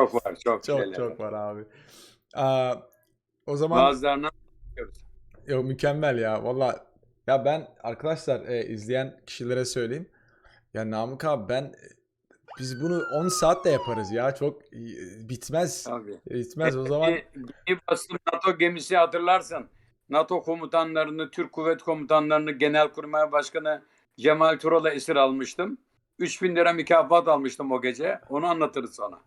Çok var. Çok, Çok şeyler çok var. abi. Aa, o zaman Bazılarına. Yo, mükemmel ya. Valla ya ben arkadaşlar e, izleyen kişilere söyleyeyim. Ya Namık abi ben biz bunu 10 saat de yaparız ya. Çok e, bitmez. Tabii. Bitmez o zaman. Bir gemi bastım NATO gemisi hatırlarsın. NATO komutanlarını, Türk Kuvvet Komutanlarını, Genelkurmay Başkanı Cemal Tural'a esir almıştım. 3000 lira mükafat almıştım o gece. Onu anlatırız sana.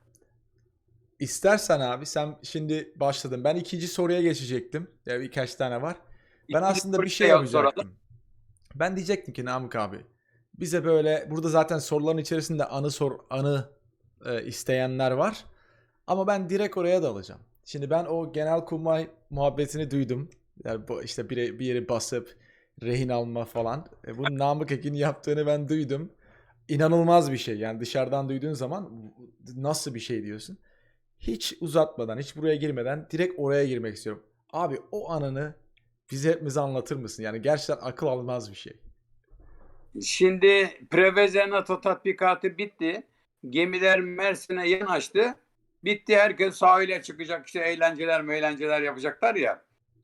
İstersen abi sen şimdi başladın. Ben ikinci soruya geçecektim. Ya birkaç tane var. Ben İkinci aslında bir şey soralım. yapacaktım. Ben diyecektim ki Namık abi bize böyle burada zaten soruların içerisinde anı sor anı e, isteyenler var. Ama ben direkt oraya da alacağım. Şimdi ben o genelkurmay muhabbetini duydum. Yani bu işte bir, bir yeri basıp rehin alma falan. E, bu Namık Ekin yaptığını ben duydum. İnanılmaz bir şey. Yani dışarıdan duyduğun zaman nasıl bir şey diyorsun. Hiç uzatmadan, hiç buraya girmeden direkt oraya girmek istiyorum. Abi o anını bize hepimize anlatır mısın? Yani gerçekten akıl almaz bir şey. Şimdi Preveze NATO tatbikatı bitti. Gemiler Mersin'e yanaştı. Bitti herkes sahile çıkacak işte eğlenceler meğlenceler yapacaklar ya.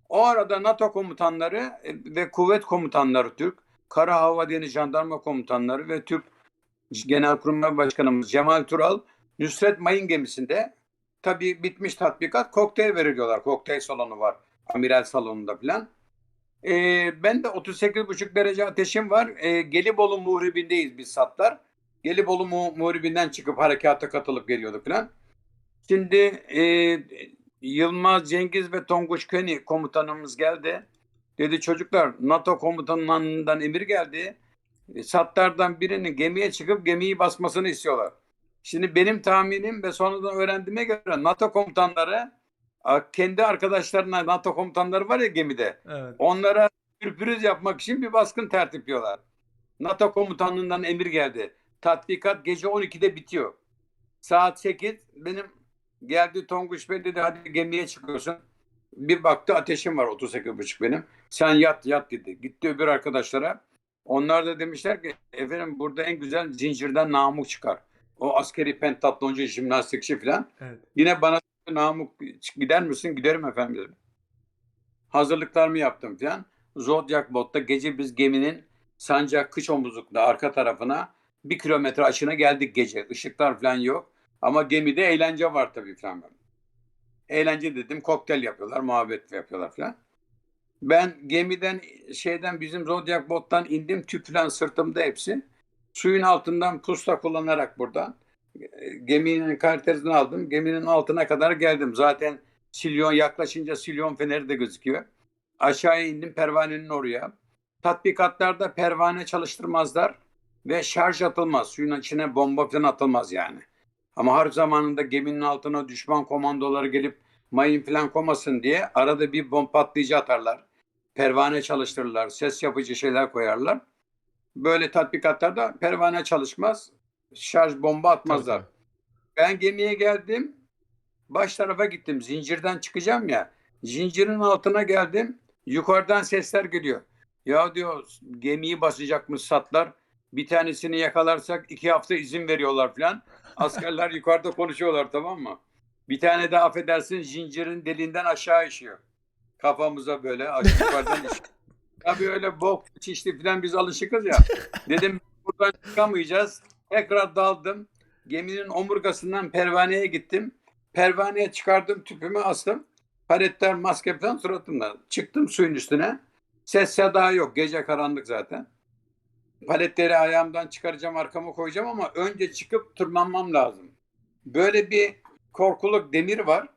O arada NATO komutanları e, ve kuvvet komutanları Türk, Kara Hava Deniz Jandarma komutanları ve Türk Genelkurmay Başkanımız Cemal Tural Nusret Mayın gemisinde tabii bitmiş tatbikat kokteyl veriliyorlar. Kokteyl salonu var. Amiral salonunda falan. Ee, ben de 38,5 derece ateşim var. Ee, Gelibolu muhribindeyiz biz satlar. Gelibolu mu- muhribinden çıkıp harekata katılıp geliyorduk falan. Şimdi e, Yılmaz Cengiz ve Tonguç Köni komutanımız geldi. Dedi çocuklar NATO komutanından emir geldi. E, Satlardan birinin gemiye çıkıp gemiyi basmasını istiyorlar. Şimdi benim tahminim ve sonradan öğrendiğime göre NATO komutanları kendi arkadaşlarına NATO komutanları var ya gemide. Evet. Onlara sürpriz yapmak için bir baskın tertipliyorlar. NATO komutanlığından emir geldi. Tatbikat gece 12'de bitiyor. Saat 8 benim geldi Tonguç Bey dedi hadi gemiye çıkıyorsun. Bir baktı ateşim var 38,5 benim. Sen yat yat dedi. Gitti öbür arkadaşlara. Onlar da demişler ki efendim burada en güzel zincirden namuk çıkar. O askeri pentatloncu, jimnastikçi falan. Evet. Yine bana Namık gider misin? Giderim efendim dedim. Hazırlıklarımı yaptım falan. Zodiac botta gece biz geminin sancak kış omuzlukta arka tarafına bir kilometre açına geldik gece. Işıklar falan yok. Ama gemide eğlence var tabii falan. Eğlence dedim kokteyl yapıyorlar, muhabbet yapıyorlar falan. Ben gemiden şeyden bizim Zodiac bottan indim. Tüp falan sırtımda hepsi. Suyun altından pusta kullanarak buradan geminin kalitesini aldım. Geminin altına kadar geldim. Zaten silyon yaklaşınca silyon feneri de gözüküyor. Aşağıya indim pervanenin oraya. Tatbikatlarda pervane çalıştırmazlar ve şarj atılmaz. Suyun içine bomba falan atılmaz yani. Ama harp zamanında geminin altına düşman komandoları gelip mayın falan komasın diye arada bir bomba patlayıcı atarlar. Pervane çalıştırırlar. Ses yapıcı şeyler koyarlar. Böyle tatbikatlarda pervane çalışmaz. Şarj bomba atmazlar. Tabii, Ben gemiye geldim. Baş tarafa gittim. Zincirden çıkacağım ya. Zincirin altına geldim. Yukarıdan sesler geliyor. Ya diyor gemiyi basacakmış satlar. Bir tanesini yakalarsak iki hafta izin veriyorlar falan. Askerler yukarıda konuşuyorlar tamam mı? Bir tane de affedersin zincirin deliğinden aşağı işiyor. Kafamıza böyle aşağı yukarıdan işiyor. Tabii öyle bok şişti falan biz alışıkız ya. Dedim buradan çıkamayacağız. Tekrar daldım. Geminin omurgasından pervaneye gittim. Pervaneye çıkardım tüpümü astım. Paletler maske falan suratımda. Çıktım suyun üstüne. Ses seda yok. Gece karanlık zaten. Paletleri ayağımdan çıkaracağım arkama koyacağım ama önce çıkıp tırmanmam lazım. Böyle bir korkuluk demir var.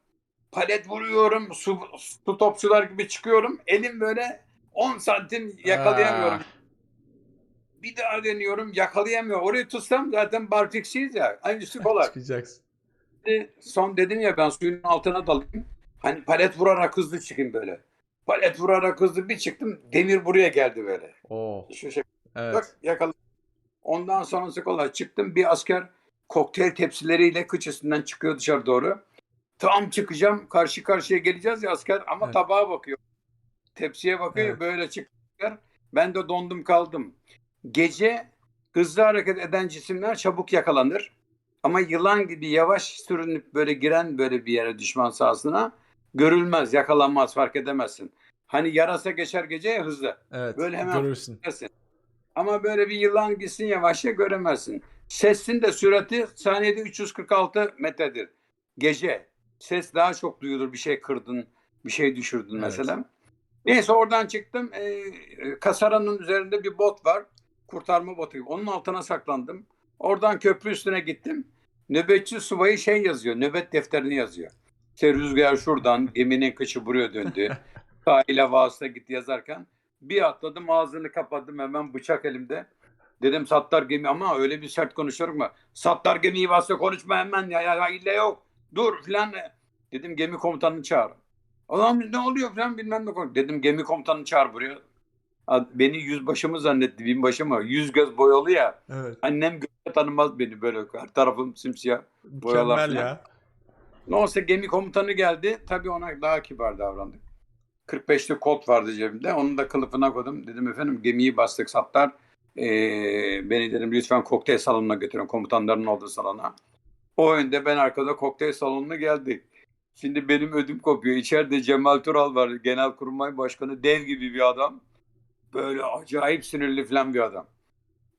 Palet vuruyorum. Su, su topçular gibi çıkıyorum. Elim böyle 10 santim yakalayamıyorum. Ah, Bir daha deniyorum yakalayamıyor. Orayı tutsam zaten barfiksiyiz ya. Aynısı kolay. çıkacaksın. Son dedim ya ben suyun altına dalayım. Hani palet vurarak hızlı çıkayım böyle. Palet vurarak hızlı bir çıktım. Demir buraya geldi böyle. Oh. Şu şekilde Evet. yakaladım. Ondan sonrası kolay. Çıktım bir asker kokteyl tepsileriyle kıç üstünden çıkıyor dışarı doğru. Tam çıkacağım. Karşı karşıya geleceğiz ya asker ama Evet. tabağa bakıyor. Tepsiye bakıyor Evet. böyle çıkıyor. Ben de dondum kaldım. Gece hızlı hareket eden cisimler çabuk yakalanır. Ama yılan gibi yavaş sürünüp böyle giren böyle bir yere düşman sahasına görülmez, yakalanmaz, fark edemezsin. Hani yarasa geçer gece hızlı. Evet. Böyle hemen- görürsün. Göremezsin. Ama böyle bir yılan gitsin yavaşça göremezsin. Sesin de sürati saniyede 346 metredir. Gece. Ses daha çok duyulur. Bir şey kırdın, bir şey düşürdün Evet. mesela. Neyse oradan çıktım. Ee, kasaranın üzerinde bir bot var. Kurtarma botu gibi. Onun altına saklandım. Oradan köprü üstüne gittim. Nöbetçi subayı şey yazıyor. Nöbet defterini yazıyor. İşte rüzgar şuradan, geminin kıçı buraya döndü. Sahile vasıta gitti yazarken. Bir atladım ağzını kapadım hemen bıçak elimde. Dedim sattar gemi ama öyle bir sert konuşuyorum mu? Sattar gemiyi vasıta konuşma hemen ya, ya, ya ille yok. Dur filan. Dedim gemi komutanını çağır. Adam ne oluyor falan bilmem ne konu. Dedim gemi komutanını çağır buraya. Beni yüzbaşı mı zannetti binbaşı mı? Yüz göz boyalı ya. Evet. Annem göze tanımaz beni böyle. Her tarafım simsiyah. Boyalar Mükemmel falan. ya. Neyse gemi komutanı geldi. Tabii ona daha kibar davrandık. 45'li kod vardı cebimde. Onu da kılıfına koydum. Dedim efendim gemiyi bastık sattar. Ee, beni dedim lütfen kokteyl salonuna götürün. Komutanların olduğu salona. O önde ben arkada kokteyl salonuna geldik. Şimdi benim ödüm kopuyor. İçeride Cemal Tural var. Genelkurmay Başkanı. Dev gibi bir adam. Böyle acayip sinirli falan bir adam.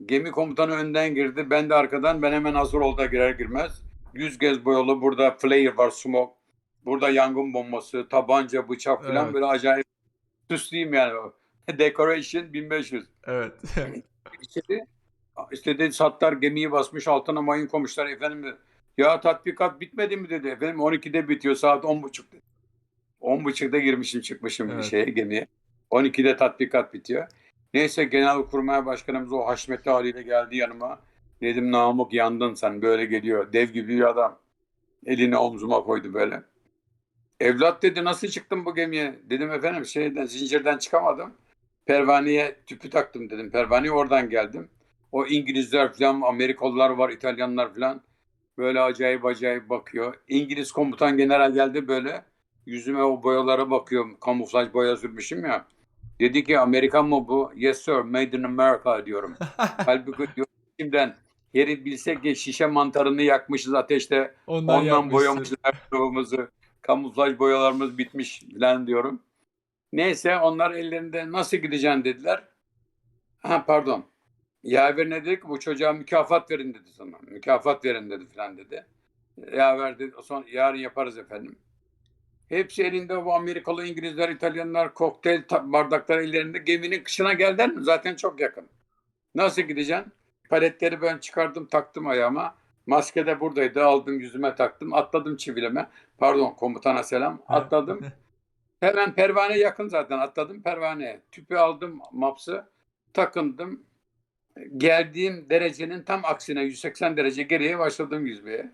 Gemi komutanı önden girdi. Ben de arkadan. Ben hemen hazır oldu girer girmez. Yüz gez boyalı burada flare var smoke. Burada yangın bombası, tabanca, bıçak falan Evet. böyle acayip süslüyüm yani. Decoration 1500. Evet. İçeri işte dedi Sattar gemiyi basmış altına mayın koymuşlar efendim. Ya tatbikat bitmedi mi dedi. Efendim 12'de bitiyor saat 10.30 dedi. 10.30'da girmişim çıkmışım bir Evet. şeye gemiye. 12'de tatbikat bitiyor. Neyse Genelkurmay Başkanımız o haşmetli haliyle geldi yanıma. Dedim Namık yandın sen böyle geliyor. Dev gibi bir adam. Elini omzuma koydu böyle. Evlat dedi nasıl çıktın bu gemiye? Dedim efendim şeyden zincirden çıkamadım. Pervaneye tüpü taktım dedim. Pervaneye oradan geldim. O İngilizler falan, Amerikalılar var, İtalyanlar falan. Böyle acayip acayip bakıyor. İngiliz komutan general geldi böyle. Yüzüme o boyalara bakıyor. Kamuflaj boya sürmüşüm ya. Dedi ki Amerikan mı bu? Yes sir, made in America diyorum. Halbuki diyor, şimdiden yeri bilsek ki şişe mantarını yakmışız ateşte. Ondan, Ondan boyamışız ayakkabımızı. Kamuflaj boyalarımız bitmiş falan diyorum. Neyse onlar ellerinde nasıl gideceksin dediler. Ha pardon. Yaver ne dedi ki bu çocuğa mükafat verin dedi sana. Mükafat verin dedi falan dedi. Yaver dedi. Son, yarın yaparız efendim. Hepsi elinde bu Amerikalı, İngilizler, İtalyanlar kokteyl ta- bardaklar ellerinde geminin kışına geldiler mi? Zaten çok yakın. Nasıl gideceksin? Paletleri ben çıkardım taktım ayağıma. Maske de buradaydı. Aldım yüzüme taktım. Atladım çivileme. Pardon komutana selam. Atladım. Hemen pervane yakın zaten. Atladım pervaneye. Tüpü aldım mapsı. Takındım. Geldiğim derecenin tam aksine 180 derece geriye başladım yüzmeye.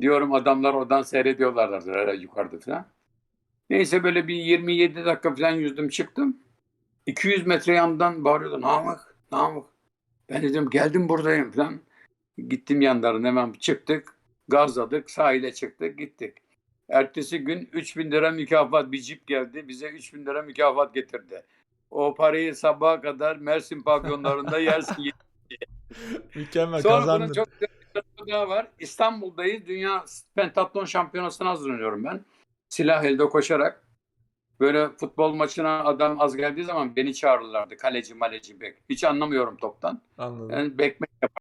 Diyorum adamlar oradan seyrediyorlardır herhalde yukarıda falan. Neyse böyle bir 27 dakika falan yüzdüm çıktım. 200 metre yandan bağırıyordu. Namık, Namık. Ben dedim geldim buradayım falan. Gittim yanlarına hemen çıktık. Gazladık, sahile çıktık, gittik. Ertesi gün 3000 lira mükafat bir cip geldi. Bize 3000 lira mükafat getirdi. O parayı sabaha kadar Mersin pavyonlarında yersin. Mükemmel Sonra kazandın. bunun çok güzel daha var. İstanbul'dayız. Dünya pentatlon şampiyonasına hazırlanıyorum ben. Silah elde koşarak. Böyle futbol maçına adam az geldiği zaman beni çağırırlardı. Kaleci maleci bek. Hiç anlamıyorum toptan. Anladım. Yani bekmek yapar.